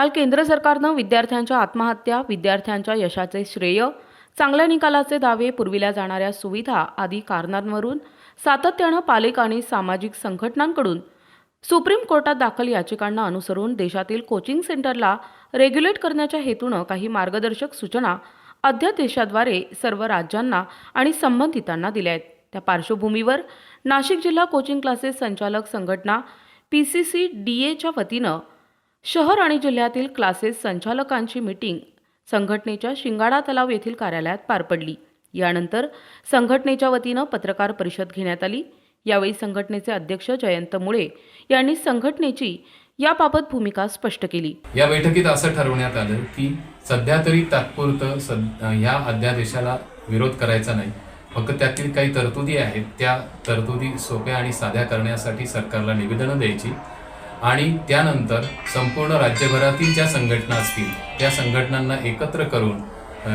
काल केंद्र सरकारनं विद्यार्थ्यांच्या आत्महत्या विद्यार्थ्यांच्या यशाचे श्रेय चांगल्या निकालाचे दावे पुरविल्या जाणाऱ्या सुविधा आदी कारणांवरून सातत्यानं पालिक आणि सामाजिक संघटनांकडून सुप्रीम कोर्टात दाखल याचिकांना अनुसरून देशातील कोचिंग सेंटरला रेग्युलेट करण्याच्या हेतूनं काही मार्गदर्शक सूचना अध्यादेशाद्वारे सर्व राज्यांना आणि संबंधितांना दिल्या आहेत. त्या पार्श्वभूमीवर नाशिक जिल्हा कोचिंग क्लासेस संचालक संघटना पी सी सी डी एच्या वतीनं शहर आणि जिल्ह्यातील क्लासेस संचालकांची मीटिंग संघटनेच्या शिंगाडा तलाव येथील कार्यालयात पार पडली. यानंतर संघटनेच्या वतीनं पत्रकार परिषद घेण्यात आली. यावेळी संघटनेचे अध्यक्ष जयंत मुळे यांनी संघटनेची याबाबत भूमिका स्पष्ट केली. या बैठकीत असं ठरवण्यात आलं की सध्या तरी तात्पुरतं सद ह्या अध्यादेशाला विरोध करायचा नाही. फक्त त्यातील काही तरतुदी आहेत त्या तरतुदी सोप्या आणि साध्या करण्यासाठी सरकारला निवेदनं द्यायची. आणि त्यानंतर संपूर्ण राज्यभरातील ज्या संघटना असतील त्या संघटनांना एकत्र करून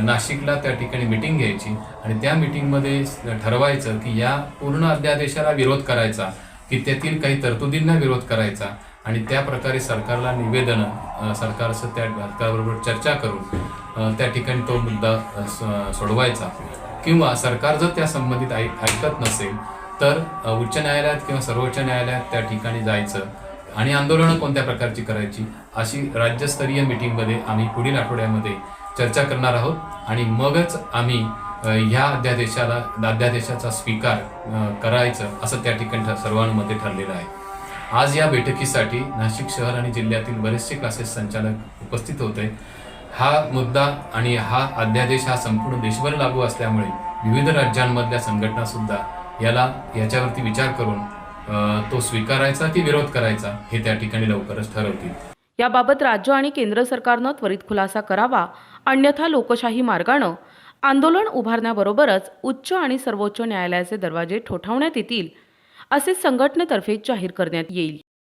नाशिकला त्या ठिकाणी मिटिंग घ्यायची आणि त्या मिटिंगमध्ये ठरवायचं की या पूर्ण अध्यादेशाला विरोध करायचा की त्यातील काही तरतुदींना विरोध करायचा आणि त्या प्रकारे सरकारला निवेदनं सरकारचं त्या सरकारबरोबर चर्चा करून त्या ठिकाणी तो मुद्दा सोडवायचा. किंवा सरकार जर त्या संबंधित ऐकत नसेल तर उच्च न्यायालयात किंवा सर्वोच्च न्यायालयात त्या ठिकाणी जायचं आणि आंदोलनं कोणत्या प्रकारची करायची अशी राज्यस्तरीय मिटिंगमध्ये आम्ही पुढील आठवड्यामध्ये चर्चा करणार आहोत. आणि मगच आम्ही ह्या अध्यादेशाला अध्यादेशाचा स्वीकार करायचं असं त्या ठिकाणी सर्वांमध्ये ठरलेलं आहे. आज या बैठकीसाठी नाशिक शहर आणि जिल्ह्यातील बरेचसे क्लासेस संचालक उपस्थित होते. हा मुद्दा आणि हा अध्यादेश हा संपूर्ण देशभर लागू असल्यामुळे विविध राज्यांमधल्या संघटनासुद्धा याला याच्यावरती विचार करून तो स्वीकारायचा की विरोध करायचा हे त्या ठिकाणी लवकरच ठरवतील. याबाबत राज्य आणि केंद्र सरकारनं त्वरित खुलासा करावा अन्यथा लोकशाही मार्गानं आंदोलन उभारण्याबरोबरच उच्च आणि सर्वोच्च न्यायालयाचे दरवाजे ठोठावण्यात येतील असे संघटनेतर्फे जाहीर करण्यात येईल.